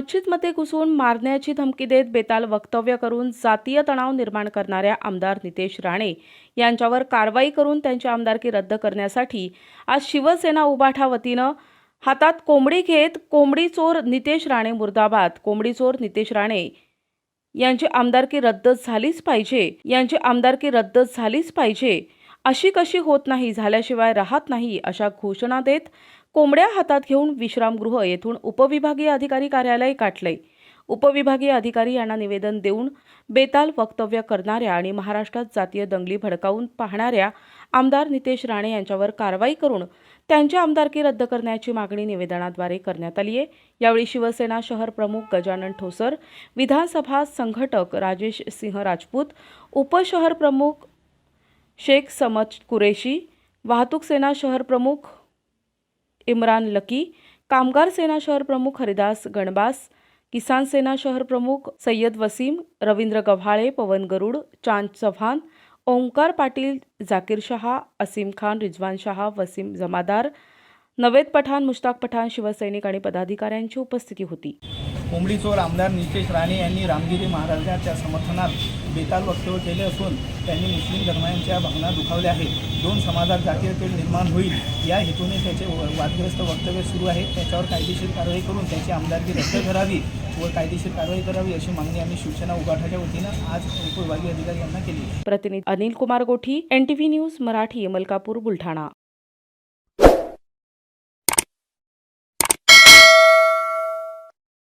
मस्जिदमध्ये घुसून मारण्याची धमकी देत बेताल वक्तव्य करून जातीय तणाव निर्माण करणाऱ्या आमदार नितेश राणे यांच्यावर कारवाई करून त्यांची आमदारकी रद्द करण्यासाठी आज शिवसेना उभाठा वतीनं हातात कोंबडी घेत कोंबडी चोर नितेश राणे मुर्दाबाद. कोंबडी चोर नितेश राणे यांची आमदारकी रद्द झालीच पाहिजे. यांची आमदारकी रद्द झालीच पाहिजे. अशी कशी होत नाही झाल्याशिवाय राहत नाही अशा घोषणा देत कोंबड्या हातात घेऊन विश्रामगृह येथून उपविभागीय अधिकारी कार्यालय गाठले. उपविभागीय अधिकारी यांना निवेदन देऊन बेताल वक्तव्य करणाऱ्या आणि महाराष्ट्रात जातीय दंगली भडकावून पाहणाऱ्या आमदार नितेश राणे यांच्यावर कारवाई करून त्यांची आमदारकी रद्द करण्याची मागणी निवेदनाद्वारे करण्यात आली आहे. यावेळी शिवसेना शहर प्रमुख गजानन ठोसर विधानसभा संघटक राजेश सिंह राजपूत उपशहर प्रमुख शेख समज कुरेशी वाहतूक सेना शहर प्रमुख इम्रान लकी कामगार सेना शहर प्रमुख हरिदास गणबास किसान सेना शहर प्रमुख सय्यद वसीम रवींद्र गव्हाळे पवन गरुड चांद चव्हाण ओंकार पाटील जाकीर शहा असीम खान रिजवान शहा वसीम जमादार नवेद पठाण मुश्ताक पठाण शिवसैनिक आणि पदाधिकाऱ्यांची उपस्थिती होती. कोंबडी चोर आमदार नितेश राणे यांनी रामगिरी महाराजांच्या समर्थनात बेताल वक्तव्य केले असून त्यांनी मुस्लिम धर्मांच्या भावना दुखावल्या आहेत. दोन समाजात जातीय तेढ निर्माण होईल. या हेतूने त्याचे व- वादग्रस्त वक्तव्य सुरू आहे. त्याच्यावर कायदेशीर कारवाई करून त्याची आमदारकी रद्द करावी व कायदेशीर कारवाई करावी अशी मागणी आम्ही शिवसेना उगाठाच्या वतीनं आज उपविभागीय अधिकारी यांना केली. प्रतिनिधी अनिल कुमार गोठी एनटीव्ही न्यूज मराठी मलकापूर बुलढाणा.